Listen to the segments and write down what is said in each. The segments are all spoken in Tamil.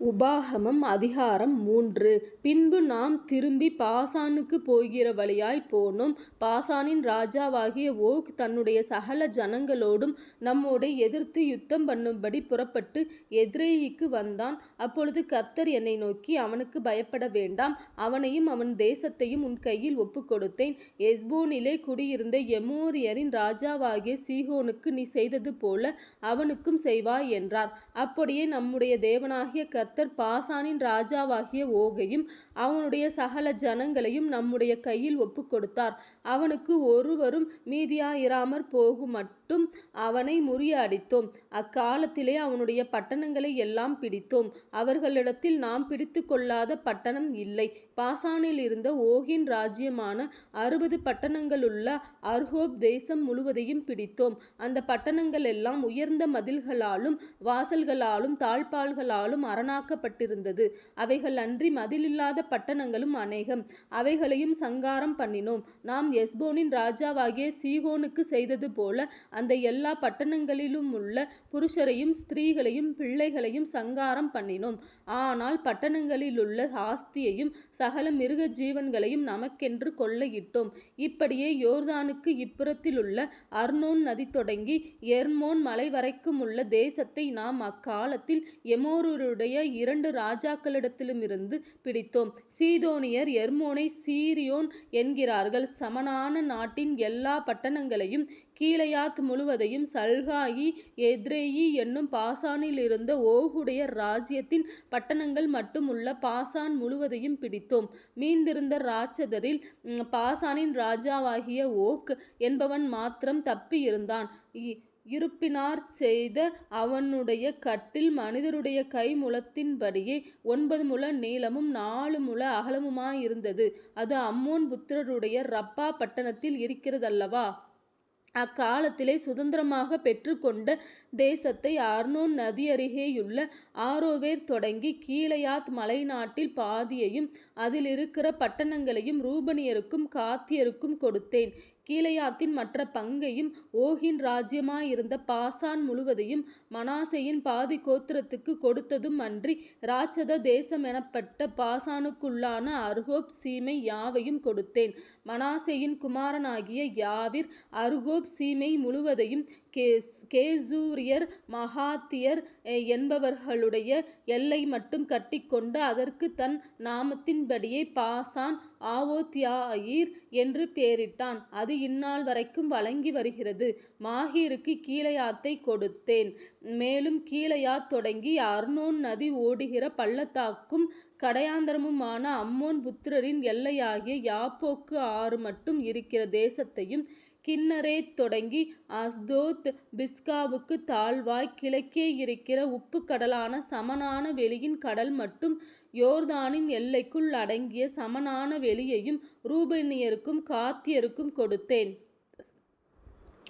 உபாகமம் அதிகாரம் மூன்று பின்பு நாம் திரும்பி பாசானுக்குப் போகிற வழியாய் போனோம். பாசானின் ராஜாவாகிய ஓக் தன்னுடைய சகல ஜனங்களோடும் நம்மோடு எதிர்த்து யுத்தம் பண்ணும்படி புறப்பட்டு எதிரேயிக்கு வந்தான். அப்பொழுது கர்த்தர் என்னை நோக்கி அவனுக்கு பயப்பட வேண்டாம். அவனையும் அவன் தேசத்தையும் உன் கையில் ஒப்பு கொடுத்தேன் எஸ்போனிலே குடியிருந்த எமோரியரின் ராஜாவாகிய சீகோனுக்கு நீ செய்தது போல அவனுக்கும் செய்வாய் என்றார். அப்படியே நம்முடைய தேவனாகிய கர்த்தர் பாசானின் ராஜாவாகிய ஓகையும் அவனுடைய சகல ஜனங்களையும் நம்முடைய கையில் ஒப்புக்கொடுத்தார். அவனுக்கு ஒருவரும் மீதியாயிராமற் போகும் போகுமட்டும் அவனை முறியடித்தோம். அக்காலத்திலே அவனுடைய பட்டணங்களை எல்லாம் பிடித்தோம். அவர்களிடத்தில் நாம் பிடித்து கொள்ளாத பட்டணம் இல்லை. பாசானில் இருந்த ஓகின் ராஜ்யமான அறுபது பட்டணங்களுள்ள அர்ஹோப் தேசம் முழுவதையும் பிடித்தோம். அந்த பட்டணங்கள் எல்லாம் உயர்ந்த மதில்களாலும் வாசல்களாலும் தாழ்பால்களாலும் அரணாக்கப்பட்டிருந்தது. அவைகள் அன்றி மதிலில்லாத பட்டணங்களும் அநேகம். அவைகளையும் சங்காரம் பண்ணினோம். நாம் எஸ்போனின் ராஜாவாகிய சீகோனுக்கு செய்தது போல அந்த எல்லா பட்டணங்களிலும் உள்ள புருஷரையும் ஸ்திரீகளையும் பிள்ளைகளையும் சங்காரம் பண்ணினோம். ஆனால் பட்டணங்களிலுள்ள ஆஸ்தியையும் சகல மிருக ஜீவன்களையும் நமக்கென்று கொள்ளையிட்டோம். இப்படியே யோர்தானுக்கு இப்புறத்திலுள்ள அர்னோன் நதி தொடங்கி எர்மோன் மலை வரைக்கும் உள்ள தேசத்தை நாம் அக்காலத்தில் எமோருடைய இரண்டு ராஜாக்களிடத்திலுமிருந்து பிடித்தோம். சீதோனியர் எர்மோனை சீரியோன் என்கிறார்கள். சமனான நாட்டின் எல்லா பட்டணங்களையும் கீழையாத் முழுவதையும் சல்காயி எத்ரேயி என்னும் பாசானிலிருந்த ஓகுடைய ராஜ்யத்தின் பட்டணங்கள் மட்டுமுள்ள பாசான் முழுவதையும் பிடித்தோம். மீந்திருந்த ராட்சதரில் பாசானின் ராஜாவாகிய ஓக் என்பவன் மாத்திரம் தப்பியிருந்தான். இருப்பினார் செய்த அவனுடைய கட்டில் மனிதருடைய கை முழத்தின்படியே ஒன்பது முழ நீளமும் நாலு முழ அகலமுமாயிருந்தது. அது அம்மோன் புத்திரருடைய ரப்பா பட்டணத்தில் இருக்கிறதல்லவா. அக்காலத்திலே சுதந்திரமாக பெற்றுக்கொண்ட தேசத்தை அர்னோன் நதியருகேயுள்ள ஆரோவேர் தொடங்கி கீலேயாத் மலைநாட்டில் பாதியையும் அதிலிருக்கிற பட்டணங்களையும் ரூபனியருக்கும் காத்தியருக்கும் கொடுத்தேன். கீழையாத்தின் மற்ற பங்கையும் ஓகின் ராஜ்யமாயிருந்த பாசான் முழுவதையும் மனாசையின் பாதி கோத்திரத்துக்குக் கொடுத்ததும் அன்றி ராட்சத தேசம் எனப்பட்ட பாசானுக்குள்ளான அர்கோப் சீமை யாவையும் கொடுத்தேன். மனாசையின் குமாரனாகிய யாவீர் அர்கோப் சீமை முழுவதையும் கேசூரியர் மகாத்தியர் என்பவர்களுடைய எல்லை மட்டும் கட்டிக்கொண்டு அதற்குத் தன் நாமத்தின்படியே பாசான் ஆவோத்யாயிர் என்று பெயரிட்டான் அது இந்நாள் வரைக்கும் வழங்கி வருகிறது. மாஹீருக்கு கீழையாத்தை கொடுத்தேன். மேலும் கீழையாத் தொடங்கி அர்னோன் நதி ஓடுகிற பள்ளத்தாக்கும் கடையாந்தரமுமான அம்மோன் புத்திரரின் எல்லையாகிய யாப்போக்கு ஆறு மட்டும் இருக்கிற தேசத்தையும் கின்னரேத் தொடங்கி அஸ்தோத் பிஸ்காவுக்கு தாழ்வாய் கிழக்கே இருக்கிற உப்பு கடலான சமனான வெளியின் கடல் மட்டும் யோர்தானின் எல்லைக்குள் அடங்கிய சமனான வெளியையும் ரூபனியருக்கும் காத்தியருக்கும் கொடுத்தேன்.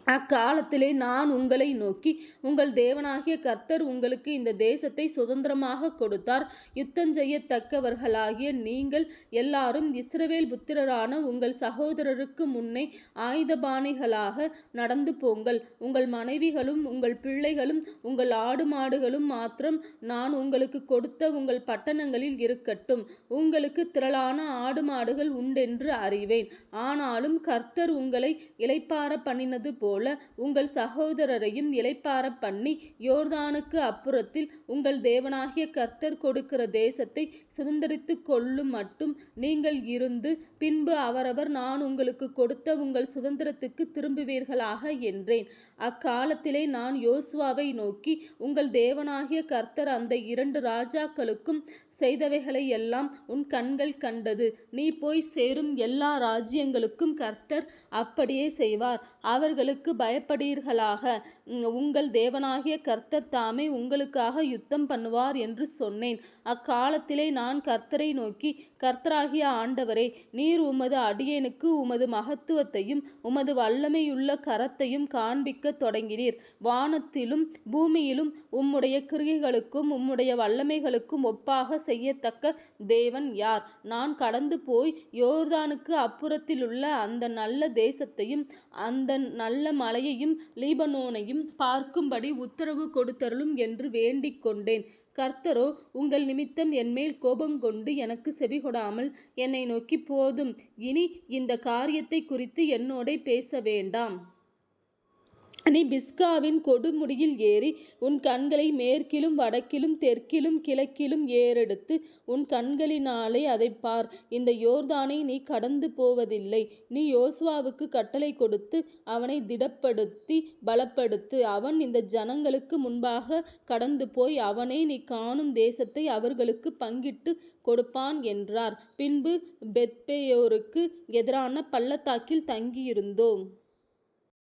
அக்காலத்திலே நான் உங்களை நோக்கி உங்கள் தேவனாகிய கர்த்தர் உங்களுக்கு இந்த தேசத்தை சுதந்திரமாக கொடுத்தார். யுத்தஞ்செய்யத்தக்கவர்களாகிய நீங்கள் எல்லாரும் இஸ்ரவேல் புத்திரரான உங்கள் சகோதரருக்கு முன்னே ஆயுதபாணிகளாக நடந்து போங்கள். உங்கள் மனைவிகளும் உங்கள் பிள்ளைகளும் உங்கள் ஆடு மாடுகளும் மாத்திரம் நான் உங்களுக்கு கொடுத்த உங்கள் பட்டணங்களில் இருக்கட்டும். உங்களுக்கு திரளான ஆடு மாடுகள் உண்டென்று அறிவேன். ஆனாலும் கர்த்தர் உங்களை இளைப்பாறப்பண்ணினது போ போல உங்கள் சகோதரரையும் இளைப்பாறப்பண்ணி யோர்தானுக்கு அப்புறத்தில் உங்கள் தேவனாகிய கர்த்தர் கொடுக்கிற தேசத்தை சுதந்தரித்துக்கொள்ளும் சுதந்தரித்துக்கொள்ளுமட்டும் நீங்கள் இருந்து பின்பு அவரவர் நான் உங்களுக்கு கொடுத்த உங்கள் சுதந்திரத்துக்கு திரும்புவீர்களாக என்றேன். அக்காலத்திலே நான் யோசுவாவை நோக்கி உங்கள் தேவனாகிய கர்த்தர் அந்த இரண்டு ராஜாக்களுக்கும் செய்தவைகளை எல்லாம் உன் கண்கள் கண்டது. நீ போய் சேரும் எல்லா ராஜ்யங்களுக்கும் கர்த்தர் அப்படியே செய்வார். அவர்களுக்கு அவர்களுக்குப் பயப்படீர்களாக. உங்கள் தேவனாகிய கர்த்தர் தாமே உங்களுக்காக யுத்தம் பண்ணுவார் என்று சொன்னேன். அக்காலத்திலே நான் கர்த்தரை நோக்கி கர்த்தராகிய ஆண்டவரே நீர் உமது அடியேனுக்கு உமது மகத்துவத்தையும் உமது வல்லமையுள்ள கரத்தையும் காண்பிக்கத் தொடங்கினீர். வானத்திலும் பூமியிலும் உம்முடைய கிரியைகளுக்கும் உம்முடைய வல்லமைகளுக்கும் ஒப்பாக செய்யத்தக்க தேவன் யார்? நான் கடந்து போய் யோர்தானுக்கு அப்புறத்தில் உள்ள அந்த நல்ல தேசத்தையும் அந்த நல்ல மலையையும் லீபனோனையும் பார்க்கும்படி உத்தரவு கொடுத்தருளும் என்று வேண்டிக் கொண்டேன். கர்த்தரோ உங்கள் நிமித்தம் என்மேல் கோபங்கொண்டு எனக்கு செவிகொடாமல் என்னை நோக்கி போதும் இனி இந்த காரியத்தைக் குறித்து என்னோட பேச வேண்டாம். நீ பிஸ்காவின் கொடுமுடியில் ஏறி உன் கண்களை மேற்கிலும் வடக்கிலும் தெற்கிலும் கிழக்கிலும் ஏறெடுத்து உன் கண்களினாலே அதைப் பார். இந்த யோர்தானை நீ கடந்து போவதில்லை. நீ யோசுவாவுக்கு கட்டளை கொடுத்து அவனை திடப்படுத்தி பலப்படுத்து. அவன் இந்த ஜனங்களுக்கு முன்பாக கடந்து போய் அவனே நீ காணும் தேசத்தை அவர்களுக்கு பங்கிட்டு கொடுப்பான் என்றார். பின்பு பெத்பேயோருக்கு எதிரான பள்ளத்தாக்கில் தங்கியிருந்தோம்.